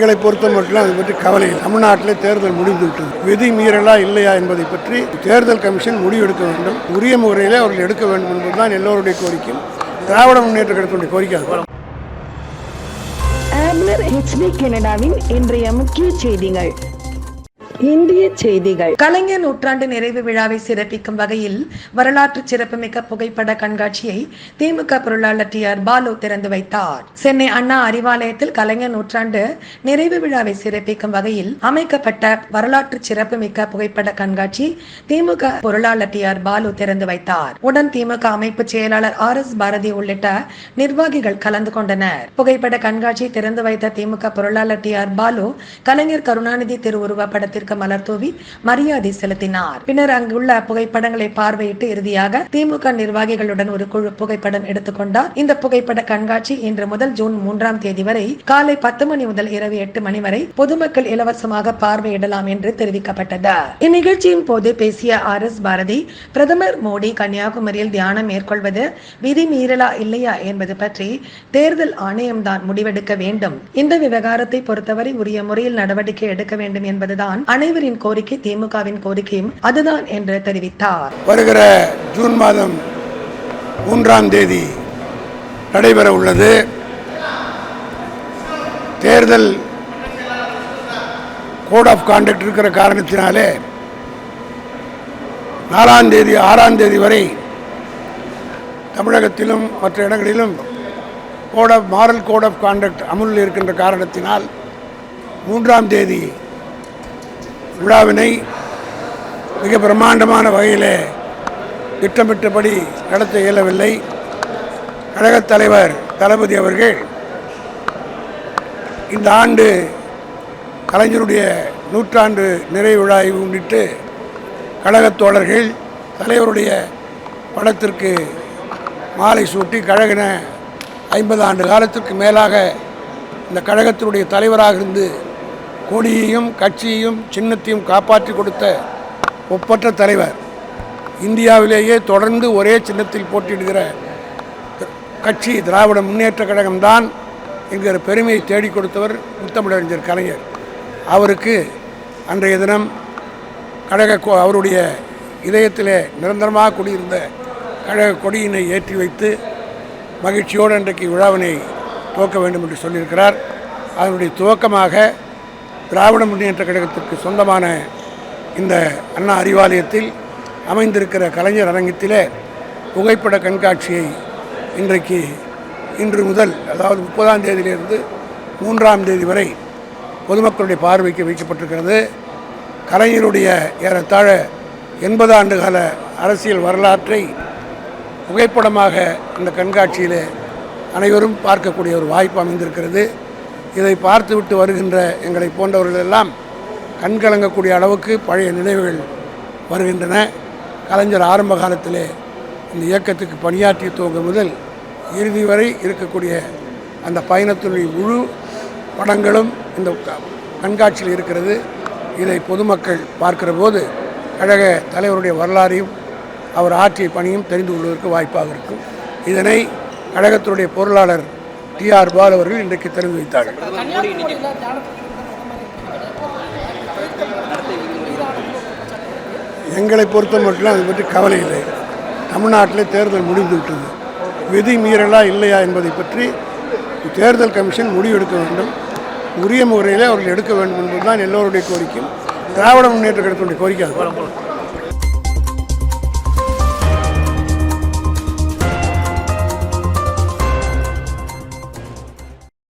எங்களை பொறுத்த மட்டும் அதை பற்றி கவலை. தமிழ்நாட்டில் தேர்தல் முடிந்து விட்டது. விதி மீறலா இல்லையா என்பதை பற்றி தேர்தல் கமிஷன் முடிவெடுக்க வேண்டும். உரிய முறையில் அவர்கள் எடுக்க வேண்டும் என்பதுதான் எல்லோருடைய கோரிக்கை திராவிட முன்னேற்ற கழகத்தினுடைய கோரிக்கை அது. ஆப்னர் ஹெச்டி கனடாவின் இன்றைய முக்கிய செய்திகள். இந்திய செய்திகள். கலைஞர் நூற்றாண்டு நிறைவு விழாவை சிறப்பிக்கும் வகையில் வரலாற்று சிறப்புமிக்க புகைப்பட கண்காட்சியை திமுக பொருளாளர் டி ஆர் பாலு திறந்து வைத்தார். சென்னை அண்ணா அறிவாலயத்தில் கலைஞர் நூற்றாண்டு நிறைவு விழாவை சிறப்பிக்கும் வகையில் அமைக்கப்பட்ட வரலாற்று சிறப்புமிக்க புகைப்பட கண்காட்சி திமுக பொருளாளர் டி ஆர் பாலு திறந்து வைத்தார். உடன் திமுக அமைப்பு செயலாளர் ஆர் எஸ் பாரதி உள்ளிட்ட நிர்வாகிகள் கலந்து கொண்டனர். புகைப்பட கண்காட்சியை திறந்து வைத்த திமுக பொருளாளர் டி ஆர் பாலு கலைஞர் கருணாநிதி திருவுருவ படத்திற்கு மலர் தூவி. மரியாதை செலுத்தினார். பின்னர் அங்குள்ள புகைப்படங்களை பார்வையிட்டு இறுதியாக திமுக நிர்வாகிகளுடன் ஒரு குழு புகைப்படம் எடுத்துக்கொண்டார். இந்த புகைப்பட கண்காட்சி இன்று முதல் ஜூன் மூன்றாம் தேதி வரை காலை பத்து மணி முதல் இரவு எட்டு மணி வரை பொதுமக்கள் இலவசமாக பார்வையிடலாம் என்று தெரிவிக்கப்பட்டது. இந்நிகழ்ச்சியின் போது பேசிய ஆர் எஸ் பாரதி பிரதமர் மோடி கன்னியாகுமரியில் தியானம் மேற்கொள்வது விதி மீறலா இல்லையா என்பது பற்றி தேர்தல் ஆணையம்தான் முடிவெடுக்க வேண்டும். இந்த விவகாரத்தை பொறுத்தவரை உரிய முறையில் நடவடிக்கை எடுக்க வேண்டும் என்பதுதான் அனைவரின் கோரிக்கை திமுகவின் கோரிக்கையும் அதுதான் என்று தெரிவித்தார். வருகிற ஜூன் மாதம் மூன்றாம் தேதி நடைபெற உள்ளது. தேர்தல் கோட் ஆஃப் கான்டக்ட் இருக்கிற காரணத்தினாலே நாலாம் தேதி ஆறாம் தேதி வரை தமிழகத்திலும் மற்ற இடங்களிலும் code of moral code of conduct அமுலில் இருக்கின்ற காரணத்தினால் மூன்றாம் தேதி விழாவினை மிக பிரம்மாண்டமான வகையிலே திட்டமிட்டபடி நடத்த இயலவில்லை. கழகத் தலைவர் தளபதி அவர்கள் இந்த ஆண்டு கலைஞருடைய நூற்றாண்டு நிறைவு விழாவை முன்னிட்டு கழகத் தோழர்கள் தலைவருடைய படத்திற்கு மாலை சூட்டி கழகின ஐம்பது ஆண்டு காலத்திற்கு மேலாக இந்த கழகத்தினுடைய தலைவராக இருந்து கொடியையும் கட்சியையும் சின்னத்தையும் காப்பாற்றி கொடுத்த ஒப்பற்ற தலைவர் இந்தியாவிலேயே தொடர்ந்து ஒரே சின்னத்தில் போட்டியிடுகிற கட்சி திராவிட முன்னேற்ற கழகம்தான் என்கிற பெருமையை தேடிக் கொடுத்தவர் முத்தமிழறிஞர் கலைஞர். அவருக்கு அன்றைய தினம் கழக அவருடைய இதயத்திலே நிரந்தரமாக குடியிருந்த கழக கொடியினை ஏற்றி வைத்து மகிழ்ச்சியோடு அன்றைக்கு விழாவினை துவக்க வேண்டும் என்று சொல்லியிருக்கிறார். அதனுடைய துவக்கமாக திராவிட முன்னேற்ற கழகத்திற்கு சொந்தமான இந்த அண்ணா அறிவாலயத்தில் அமைந்திருக்கிற கலைஞர் அரங்கத்திலே புகைப்பட கண்காட்சியை இன்றைக்கு இன்று முதல் அதாவது முப்பதாம் தேதியிலிருந்து மூன்றாம் தேதி வரை பொதுமக்களுடைய பார்வைக்கு வைக்கப்பட்டிருக்கிறது. கலைஞருடைய ஏறத்தாழ எண்பது ஆண்டு கால அரசியல் வரலாற்றை புகைப்படமாக அந்த கண்காட்சியில் அனைவரும் பார்க்கக்கூடிய ஒரு வாய்ப்பு அமைந்திருக்கிறது. இதை பார்த்துவிட்டு வருகின்ற எங்களை போன்றவர்கள் எல்லாம் கண்கலங்கக்கூடிய அளவுக்கு பழைய நினைவுகள் வருகின்றன. கலைஞர் ஆரம்ப காலத்திலே இந்த இயக்கத்துக்கு பணியாற்றி துவங்கும் முதல் இறுதி வரை இருக்கக்கூடிய அந்த பயணத்துடைய முழு படங்களும் இந்த க- கண்காட்சியில் இருக்கிறது. இதை பொதுமக்கள் பார்க்கிற போது கழக தலைவருடைய வரலாறையும் அவர் ஆற்றிய பணியும் தெரிந்து கொள்வதற்கு வாய்ப்பாக இருக்கும். இதனை கழகத்தினுடைய பொருளாளர் டி ஆர் பால் அவர்கள் இன்றைக்கு திறந்து வைத்தார்கள். எங்களை பொறுத்த மட்டும் அதை பற்றி கவலை இல்லை. தமிழ்நாட்டில் தேர்தல் முடிந்து விட்டது. விதி மீறலா இல்லையா என்பதை பற்றி தேர்தல் கமிஷன் முடிவெடுக்க வேண்டும். உரிய முறையில் அவர்கள் எடுக்க வேண்டும் என்பதுதான் எல்லோருடைய கோரிக்கையும். திராவிட முன்னேற்ற கழகத்தினுடைய கோரிக்கை